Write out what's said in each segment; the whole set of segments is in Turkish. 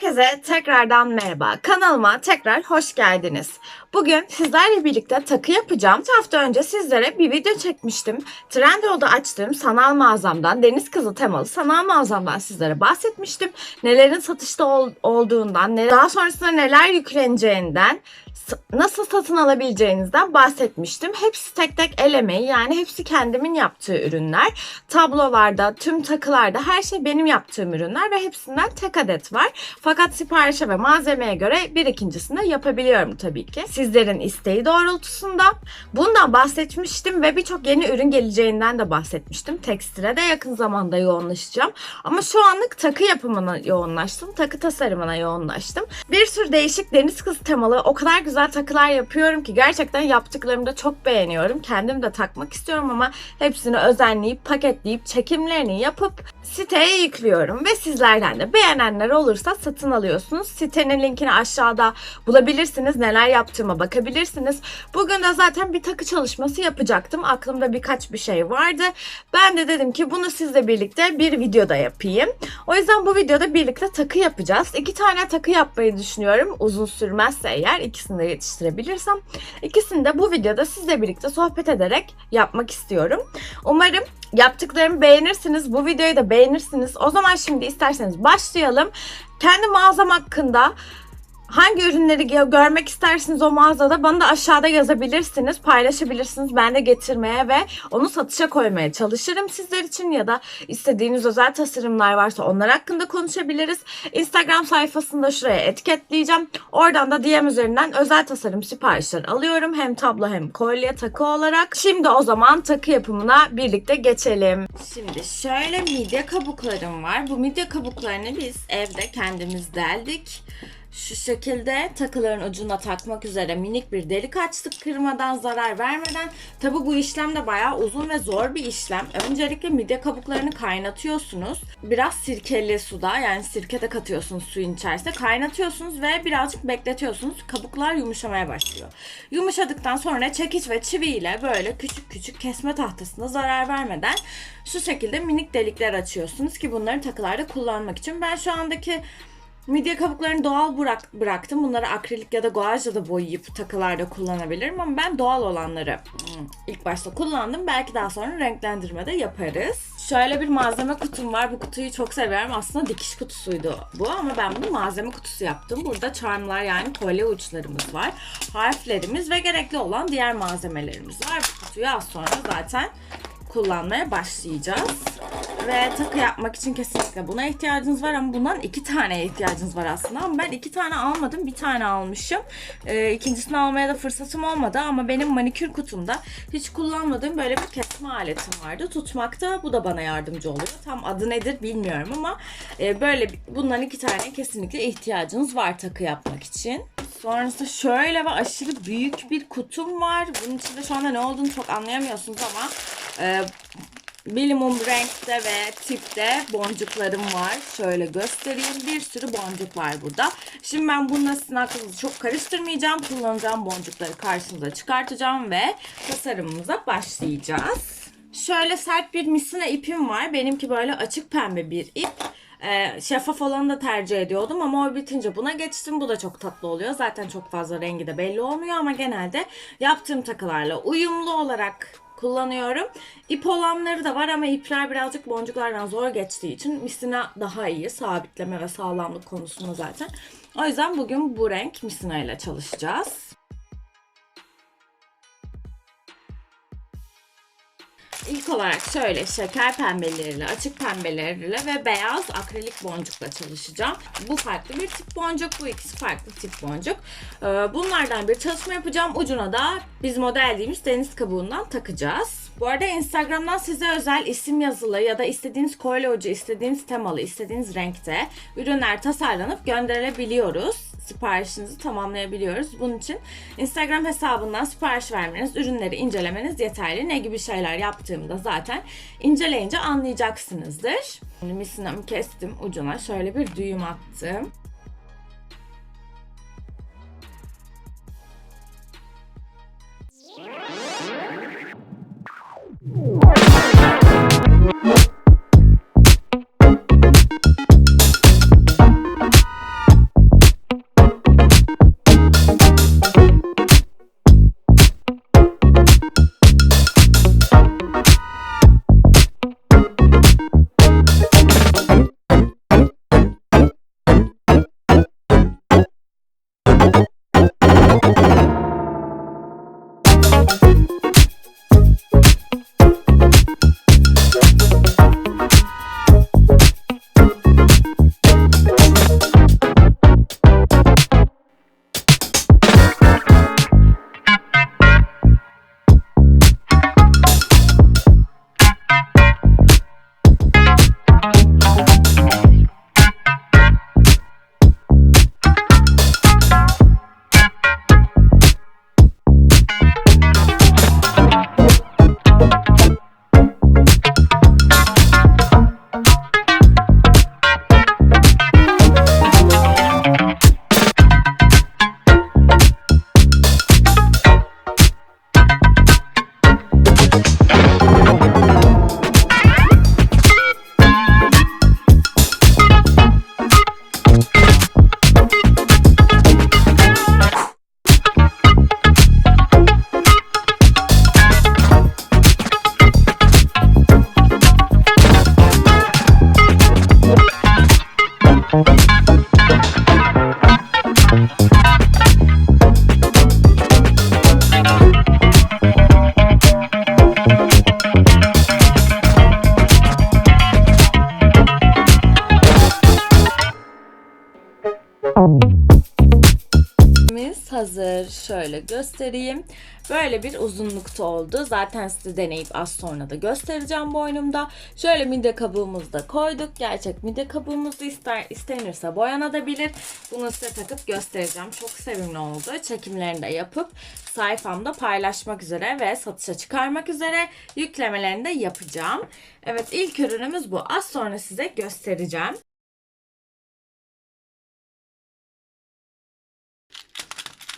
Herkese tekrardan merhaba. Kanalıma tekrar hoş geldiniz. Bugün sizlerle birlikte takı yapacağım. Bir hafta önce sizlere bir video çekmiştim. Trendyol'da açtığım sanal mağazamdan, Deniz Kızı temalı sanal mağazamdan sizlere bahsetmiştim. Nelerin satışta ol- olduğundan, daha sonrasında neler yükleneceğinden, nasıl satın alabileceğinizden bahsetmiştim. Hepsi tek tek el emeği yani hepsi kendimin yaptığı ürünler. Tablolarda, tüm takılarda her şey benim yaptığım ürünler ve hepsinden tek adet var. Fakat siparişe ve malzemeye göre bir ikincisini de yapabiliyorum tabii ki. Sizlerin isteği doğrultusunda. Bundan bahsetmiştim ve birçok yeni ürün geleceğinden de bahsetmiştim. Tekstile de yakın zamanda yoğunlaşacağım. Ama şu anlık takı yapımına yoğunlaştım. Takı tasarımına yoğunlaştım. Bir sürü değişik deniz kızı temalı o kadar güzel takılar yapıyorum ki gerçekten yaptıklarımı da çok beğeniyorum. Kendim de takmak istiyorum ama hepsini özenleyip, paketleyip, çekimlerini yapıp siteye yüklüyorum. Ve sizlerden de beğenenler olursa satın alıyorsunuz. Sitenin linkini aşağıda bulabilirsiniz. Neler yaptığıma bakabilirsiniz. Bugün de zaten bir takı çalışması yapacaktım. Aklımda birkaç bir şey vardı. Ben de dedim ki bunu sizle birlikte bir videoda yapayım. O yüzden bu videoda birlikte takı yapacağız. İki tane takı yapmayı düşünüyorum. Uzun sürmezse eğer ikisini de yetiştirebilirsem. İkisini de bu videoda sizle birlikte sohbet ederek yapmak istiyorum. Umarım yaptıklarımı beğenirsiniz. Bu videoyu da beğenirsiniz. O zaman şimdi isterseniz başlayalım. Kendi mağazam hakkında Hangi ürünleri gö- görmek istersiniz o mağazada bana da aşağıda yazabilirsiniz, paylaşabilirsiniz. Ben de getirmeye ve onu satışa koymaya çalışırım sizler için ya da istediğiniz özel tasarımlar varsa onlar hakkında konuşabiliriz. Instagram sayfasında şuraya etiketleyeceğim. Oradan da DM üzerinden özel tasarım siparişleri alıyorum. Hem tablo hem kolye takı olarak. Şimdi o zaman takı yapımına birlikte geçelim. Şimdi şöyle midye kabuklarım var. Bu midye kabuklarını biz evde kendimiz deldik. Şu şekilde takıların ucuna takmak üzere minik bir delik açtık kırmadan zarar vermeden. Tabi bu işlem de bayağı uzun ve zor bir işlem. Öncelikle midye kabuklarını kaynatıyorsunuz. Biraz sirkeli suda yani sirke de katıyorsunuz suyun içerisine. Kaynatıyorsunuz ve birazcık bekletiyorsunuz. Kabuklar yumuşamaya başlıyor. Yumuşadıktan sonra çekiç ve çivi ile böyle küçük küçük kesme tahtasına zarar vermeden şu şekilde minik delikler açıyorsunuz ki bunları takılarda kullanmak için. Ben şu andaki Midye kabuklarını doğal bırak, bıraktım. Bunları akrilik ya da guajla da boyayıp takılarda kullanabilirim ama ben doğal olanları hmm, ilk başta kullandım. Belki daha sonra renklendirme de yaparız. Şöyle bir malzeme kutum var. Bu kutuyu çok seviyorum. Aslında dikiş kutusuydu bu ama ben bunu malzeme kutusu yaptım. Burada charmlar yani kolye uçlarımız var. Harflerimiz ve gerekli olan diğer malzemelerimiz var. Bu kutuyu az sonra zaten kullanmaya başlayacağız. Ve takı yapmak için kesinlikle buna ihtiyacınız var ama bundan iki tane ihtiyacınız var aslında. Ama ben iki tane almadım, bir tane almışım. Ee, ikincisini almaya da fırsatım olmadı ama benim manikür kutumda hiç kullanmadığım böyle bir kesme aletim vardı. Tutmakta bu da bana yardımcı oluyor. Tam adı nedir bilmiyorum ama e, böyle bundan iki tane kesinlikle ihtiyacınız var takı yapmak için. Sonrasında şöyle ve aşırı büyük bir kutum var. Bunun içinde şu anda ne olduğunu çok anlayamıyorsunuz ama e, minimum renkte ve tipte boncuklarım var. Şöyle göstereyim. Bir sürü boncuk var burada. Şimdi ben bununla sizin aklınızı çok karıştırmayacağım. Kullanacağım boncukları karşınıza çıkartacağım ve tasarımımıza başlayacağız. Şöyle sert bir misina ipim var. Benimki böyle açık pembe bir ip. Ee, şeffaf olanı da tercih ediyordum ama o bitince buna geçtim. Bu da çok tatlı oluyor. Zaten çok fazla rengi de belli olmuyor ama genelde yaptığım takılarla uyumlu olarak kullanıyorum. İp olanları da var ama ipler birazcık boncuklardan zor geçtiği için misina daha iyi. Sabitleme ve sağlamlık konusunda zaten. O yüzden bugün bu renk misina ile çalışacağız. İlk olarak şöyle şeker pembeleriyle, açık pembeleriyle ve beyaz akrilik boncukla çalışacağım. Bu farklı bir tip boncuk, bu ikisi farklı tip boncuk. Ee, Bunlardan bir çalışma yapacağım. Ucuna da biz modeldiğimiz deniz kabuğundan takacağız. Bu arada Instagram'dan size özel isim yazılı ya da istediğiniz kolye ucu, istediğiniz temalı, istediğiniz renkte ürünler tasarlanıp gönderilebiliyoruz siparişinizi tamamlayabiliyoruz. Bunun için Instagram hesabından sipariş vermeniz, ürünleri incelemeniz yeterli. Ne gibi şeyler yaptığımı da zaten inceleyince anlayacaksınızdır. Misinamı kestim ucuna. Şöyle bir düğüm attım. Yeah. Şöyle göstereyim. Böyle bir uzunlukta oldu. Zaten size deneyip az sonra da göstereceğim boynumda. Şöyle mide kabuğumuzu da koyduk. Gerçek mide kabuğumuzu ister, istenirse boyanabilir. Bunu size takıp göstereceğim. Çok sevimli oldu. Çekimlerini de yapıp sayfamda paylaşmak üzere ve satışa çıkarmak üzere yüklemelerini de yapacağım. Evet ilk ürünümüz bu. Az sonra size göstereceğim.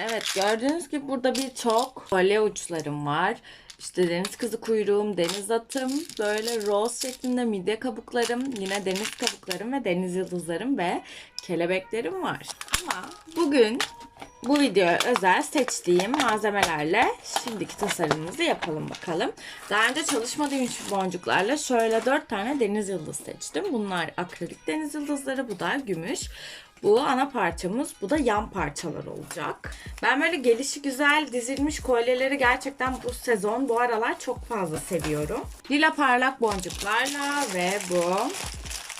Evet gördüğünüz gibi burada birçok kolye uçlarım var. İşte deniz kızı kuyruğum, deniz atım, böyle rose şeklinde mide kabuklarım, yine deniz kabuklarım ve deniz yıldızlarım ve kelebeklerim var. Ama bugün bu videoya özel seçtiğim malzemelerle şimdiki tasarımımızı yapalım bakalım. Daha önce çalışmadığım şu boncuklarla şöyle 4 tane deniz yıldız seçtim. Bunlar akrilik deniz yıldızları, bu da gümüş. Bu ana parçamız, bu da yan parçalar olacak. Ben böyle gelişi güzel dizilmiş kolyeleri gerçekten bu sezon, bu aralar çok fazla seviyorum. Lila parlak boncuklarla ve bu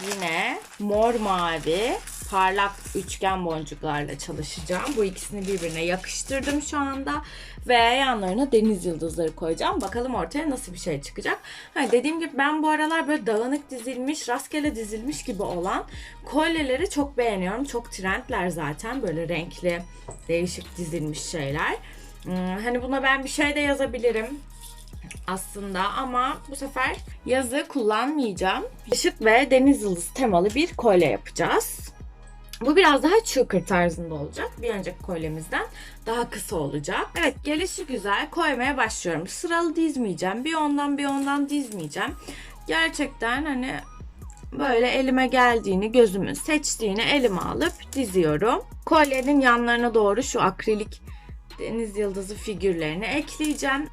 yine mor mavi parlak üçgen boncuklarla çalışacağım. Bu ikisini birbirine yakıştırdım şu anda. Ve yanlarına deniz yıldızları koyacağım. Bakalım ortaya nasıl bir şey çıkacak. Ha, dediğim gibi ben bu aralar böyle dağınık dizilmiş, rastgele dizilmiş gibi olan kolyeleri çok beğeniyorum. Çok trendler zaten böyle renkli, değişik dizilmiş şeyler. Hmm, hani buna ben bir şey de yazabilirim aslında ama bu sefer yazı kullanmayacağım. Işık ve deniz yıldızı temalı bir kolye yapacağız. Bu biraz daha choker tarzında olacak. Bir önceki kolyemizden daha kısa olacak. Evet gelişi güzel koymaya başlıyorum. Sıralı dizmeyeceğim. Bir ondan bir ondan dizmeyeceğim. Gerçekten hani böyle elime geldiğini, gözümün seçtiğini elime alıp diziyorum. Kolyenin yanlarına doğru şu akrilik deniz yıldızı figürlerini ekleyeceğim.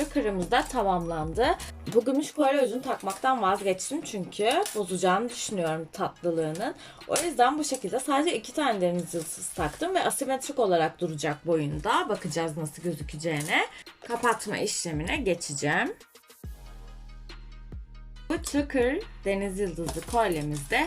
Çakırımız da tamamlandı. Bu gümüş kolye ucunu takmaktan vazgeçtim çünkü bozacağını düşünüyorum tatlılığının. O yüzden bu şekilde sadece iki tane deniz yıldızı taktım ve asimetrik olarak duracak boyunda. Bakacağız nasıl gözükeceğine. Kapatma işlemine geçeceğim. Bu çakır deniz yıldızlı kolyemizde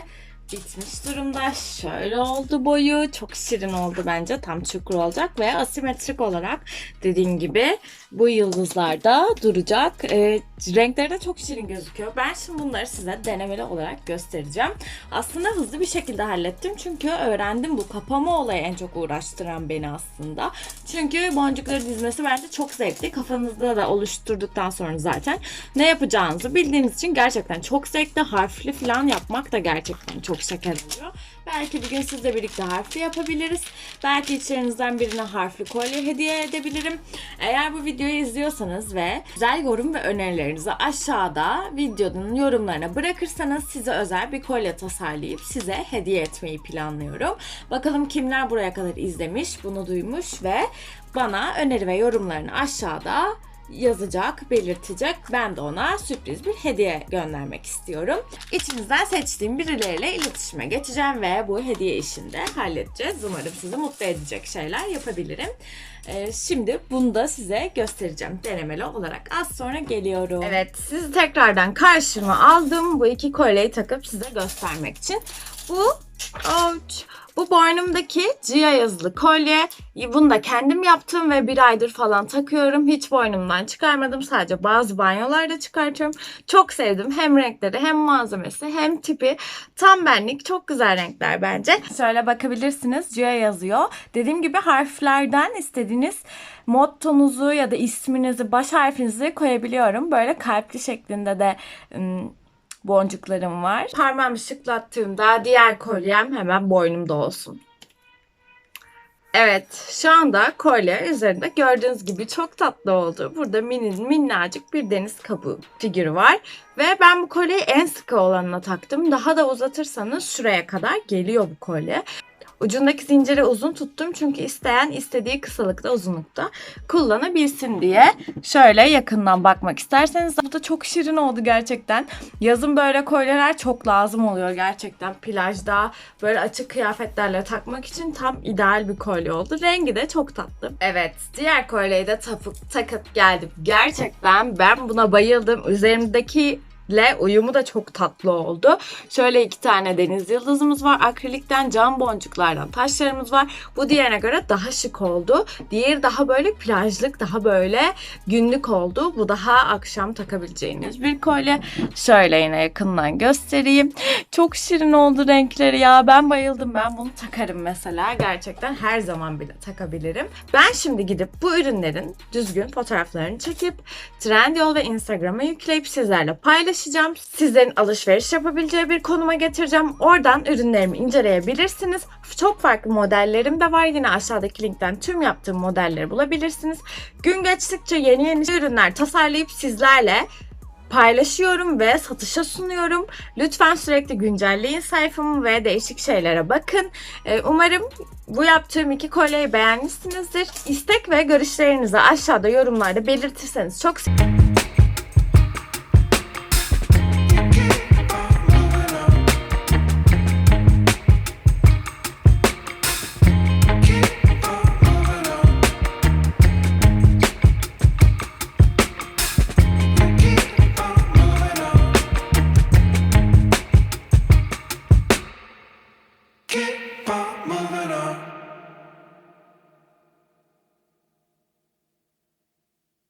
bitmiş durumda. Şöyle oldu boyu. Çok şirin oldu bence. Tam çukur olacak ve asimetrik olarak dediğim gibi bu yıldızlarda duracak. E, renkleri de çok şirin gözüküyor. Ben şimdi bunları size denemeli olarak göstereceğim. Aslında hızlı bir şekilde hallettim. Çünkü öğrendim bu kapama olayı en çok uğraştıran beni aslında. Çünkü boncukları dizmesi bence çok zevkli. Kafanızda da oluşturduktan sonra zaten ne yapacağınızı bildiğiniz için gerçekten çok zevkli. Harfli falan yapmak da gerçekten çok şeker oluyor. Belki bir gün sizle birlikte harfli yapabiliriz. Belki içlerinizden birine harfli kolye hediye edebilirim. Eğer bu videoyu izliyorsanız ve güzel yorum ve önerilerinizi aşağıda videonun yorumlarına bırakırsanız size özel bir kolye tasarlayıp size hediye etmeyi planlıyorum. Bakalım kimler buraya kadar izlemiş, bunu duymuş ve bana öneri ve yorumlarını aşağıda yazacak, belirtecek. Ben de ona sürpriz bir hediye göndermek istiyorum. İçinizden seçtiğim birileriyle iletişime geçeceğim ve bu hediye işini de halledeceğiz. Umarım sizi mutlu edecek şeyler yapabilirim. Ee, şimdi bunu da size göstereceğim denemeli olarak. Az sonra geliyorum. Evet, sizi tekrardan karşıma aldım. Bu iki kolyeyi takıp size göstermek için. Bu Ouch. Bu boynumdaki Cia yazılı kolye. Bunu da kendim yaptım ve bir aydır falan takıyorum. Hiç boynumdan çıkarmadım. Sadece bazı banyolarda çıkartıyorum. Çok sevdim. Hem renkleri hem malzemesi hem tipi. Tam benlik. Çok güzel renkler bence. Şöyle bakabilirsiniz. Cia yazıyor. Dediğim gibi harflerden istediğiniz mottonuzu ya da isminizi, baş harfinizi koyabiliyorum. Böyle kalpli şeklinde de boncuklarım var. Parmağımı şıklattığımda diğer kolyem hemen boynumda olsun. Evet, şu anda kolye üzerinde gördüğünüz gibi çok tatlı oldu. Burada mini, minnacık bir deniz kabuğu figürü var. Ve ben bu kolyeyi en sıkı olanına taktım. Daha da uzatırsanız şuraya kadar geliyor bu kolye. Ucundaki zinciri uzun tuttum çünkü isteyen istediği kısalıkta uzunlukta kullanabilsin diye. Şöyle yakından bakmak isterseniz bu da çok şirin oldu gerçekten. Yazın böyle kolyeler çok lazım oluyor gerçekten. Plajda böyle açık kıyafetlerle takmak için tam ideal bir kolye oldu. Rengi de çok tatlı. Evet diğer kolyeyi de tapıp, takıp geldim. Gerçekten ben buna bayıldım. Üzerimdeki ile uyumu da çok tatlı oldu. Şöyle iki tane deniz yıldızımız var. Akrilikten cam boncuklardan taşlarımız var. Bu diğerine göre daha şık oldu. Diğeri daha böyle plajlık, daha böyle günlük oldu. Bu daha akşam takabileceğiniz bir kolye. Şöyle yine yakından göstereyim. Çok şirin oldu renkleri ya. Ben bayıldım. Ben bunu takarım mesela. Gerçekten her zaman bile takabilirim. Ben şimdi gidip bu ürünlerin düzgün fotoğraflarını çekip Trendyol ve Instagram'a yükleyip sizlerle paylaşacağım. Sizlerin alışveriş yapabileceği bir konuma getireceğim. Oradan ürünlerimi inceleyebilirsiniz. Çok farklı modellerim de var. Yine aşağıdaki linkten tüm yaptığım modelleri bulabilirsiniz. Gün geçtikçe yeni yeni ürünler tasarlayıp sizlerle paylaşıyorum ve satışa sunuyorum. Lütfen sürekli güncelleyin sayfamı ve değişik şeylere bakın. Ee, Umarım bu yaptığım iki kolyeyi beğenmişsinizdir. İstek ve görüşlerinizi aşağıda yorumlarda belirtirseniz çok